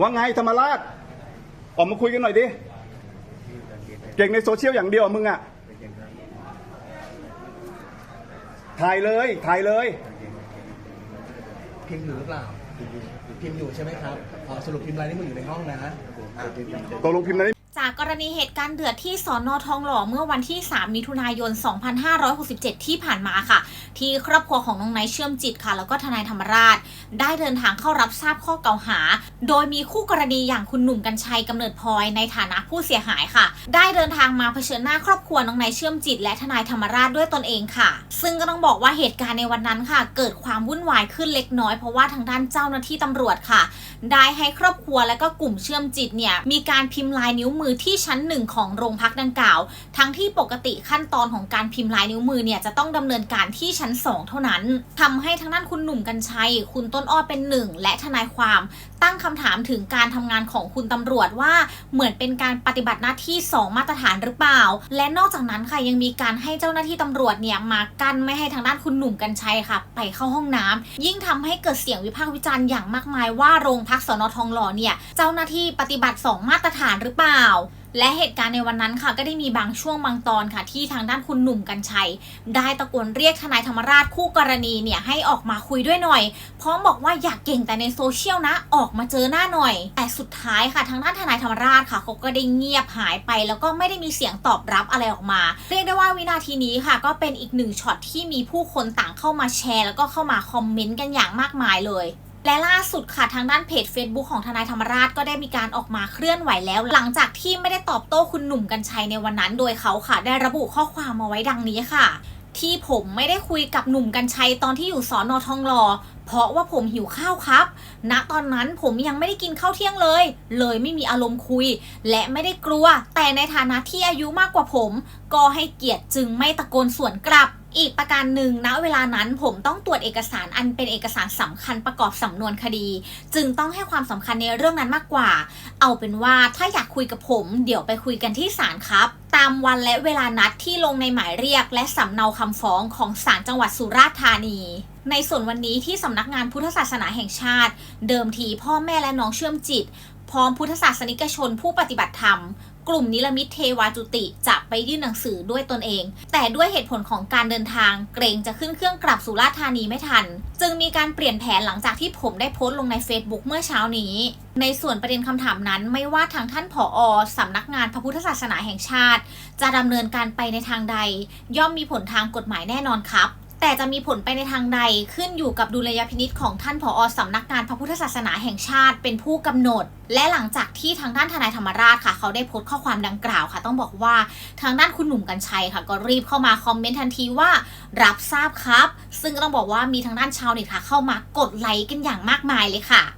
ว่าไงธรรมราชออกมาคุยกันหน่อยดิเก่งในโซเชียลอย่างเดียวมึงอะถ่ายเลยถ่ายเลยพิมพ์อยู่หรือเปล่าพิมพ์อยู่ใช่ไหมครับอ๋อสรุปพิมพ์ลายนิ้วมืออยู่ในห้องนะอะตกลงพิมพ์อะไรจา กกรณีเหตุการณ์เดือดที่สอนอทองหล่อเมื่อวันที่ 3 มิถุนายน 2567 ที่ผ่านมาค่ะ ที่ครอบครัวของน้องไนท์เชื่อมจิตค่ะ แล้วก็ทนายธรรมราช ได้เดินทางเข้ารับทราบข้อกล่าวหา โดยมีคู่กรณีอย่างคุณหนุ่มกัญชัยกำเนิดพลอยในฐานะผู้เสียหายค่ะ ได้เดินทางมาเผชิญหน้าครอบครัวน้องไนท์เชื่อมจิต และทนายธรรมราชด้วยตนเองค่ะ ซึ่งก็ต้องบอกว่าเหตุการณ์ในวันนั้นค่ะ เกิดความวุ่นวายขึ้นเล็กน้อยเพราะว่าทางด้านเจ้าหน้าที่ตำรวจค่ะ ได้ให้ครอบครัวและก็กลุ่มเชื่อมจิตเนี่ยมีการพิมพ์ลายนิ้วมือที่ชั้นหนึ่งของโรงพักดังกล่าว ทั้งที่ปกติขั้นตอนของการพิมพ์ลายนิ้วมือเนี่ยจะต้องดำเนินการที่ชั้น 2 เท่านั้นทำให้ทั้งด้านคุณหนุ่มกัญชัย คุณต้นอ้อเป็นหนึ่งและทนายความ ตั้งคำถามถึงการทำงานของคุณตำรวจว่าเหมือนเป็นการปฏิบัติหน้าที่ 2 มาตรฐานหรือเปล่า และนอกจากนั้นค่ะยังมีการให้เจ้าหน้าที่ตำรวจเนี่ยมากั้นไม่ให้ทางด้านคุณหนุ่มกัญชัยค่ะ ไปเข้าห้องน้ำยิ่งทำให้เกิดเสียงวิพากษ์วิจารณ์อย่างมากมายว่าโรงพักสนทองหล่อเนี่ยเจ้าหน้าที่ปฏิบัติ 2 มาตรฐานหรือเปล่า และเหตุการณ์ในวันนั้นค่ะก็ได้มีบางช่วงบางตอนค่ะ ที่ทางด้านคุณหนุ่มกัญชัย ได้ตะโกนเรียกทนายธรรมราชคู่กรณีเนี่ยให้ออกมาคุยด้วยหน่อย พร้อมบอกว่าอยากเก่งแต่ในโซเชียลนะออกมาเจอหน้าหน่อย แต่สุดท้ายค่ะทางด้านทนายธรรมราชค่ะเขาก็ได้เงียบหายไป แล้วก็ไม่ได้มีเสียงตอบรับอะไรออกมา เรียกได้ว่าวินาทีนี้ค่ะ ก็เป็นอีกหนึ่งช็อตที่มีผู้คนต่างเข้ามาแชร์ แล้วก็เข้ามาคอมเมนต์กันอย่างมากมายเลย และล่าสุดค่ะทางด้านเพจ Facebook ของทนายธรรมราชก็ได้มีการออกมาเคลื่อนไหวแล้ว หลังจากที่ไม่ได้ตอบโต้คุณหนุ่มกัญชัยในวันนั้น โดยเขาค่ะ ได้ระบุข้อความมาไว้ดังนี้ค่ะ ที่ผมไม่ได้คุยกับหนุ่มกัญชัยตอนที่อยู่สอนอทองหล่อเพราะว่าผมหิวข้าวครับ ณ ตอนนั้นผมยังไม่ได้กินข้าวเที่ยงเลย เลยไม่มีอารมณ์คุย และไม่ได้กลัว แต่ในฐานะที่อายุมากกว่าผม ก็ให้เกียรติจึงไม่ตะโกนสวนกลับ อีกประการหนึ่งณเวลานั้นผมต้องตรวจเอกสารอันเป็นเอกสารสำคัญประกอบสำนวนคดี จึงต้องให้ความสำคัญในเรื่องนั้นมากกว่า เอาเป็นว่าถ้าอยากคุยกับผม เดี๋ยวไปคุยกันที่ศาลครับ ตามวันและเวลานัดที่ลงในหมายเรียก และสำเนาคำฟ้องของศาลจังหวัดสุราษฎร์ธานีในส่วนวันนี้ที่สำนักงานพุทธศาสนาแห่งชาติ เดิมทีพ่อแม่และน้องเชื่อมจิต พร้อมพุทธศาสนิกชนผู้ปฏิบัติธรรม กลุ่มนิรมิตเทวาจุติจะไปยื่นหนังสือด้วยตนเอง แต่ด้วยเหตุผลของการเดินทางเกรงจะขึ้นเครื่องกลับสุราษฎร์ธานีไม่ทัน จึงมีการเปลี่ยนแผนหลังจากที่ผมได้โพสต์ลงใน Facebook เมื่อเช้านี้ ในส่วนประเด็นคำถามนั้นไม่ว่าทางท่านผอสำนักงานพระพุทธศาสนาแห่งชาติ จะดำเนินการไปในทางใด ย่อมมีผลทางกฎหมายแน่นอนครับ แต่จะมีผลไปในทางใดขึ้นอยู่กับดุลยพินิษของท่านผอสำนักงานพระพุทธศาสนาแห่งชาติเป็นผู้กำหนด และหลังจากที่ทางด้านทนายธรรมราชค่ะ เขาได้โพสต์ข้อความดังกล่าวค่ะ ต้องบอกว่าทางด้านคุณหนุ่มกัญชัยค่ะ ก็รีบเข้ามาคอมเมนต์ทันทีว่า รับทราบครับ ซึ่งก็ต้องบอกว่ามีทางด้านชาวเน็ตค่ะ เข้ามากดไลค์กันอย่างมากมายเลยค่ะ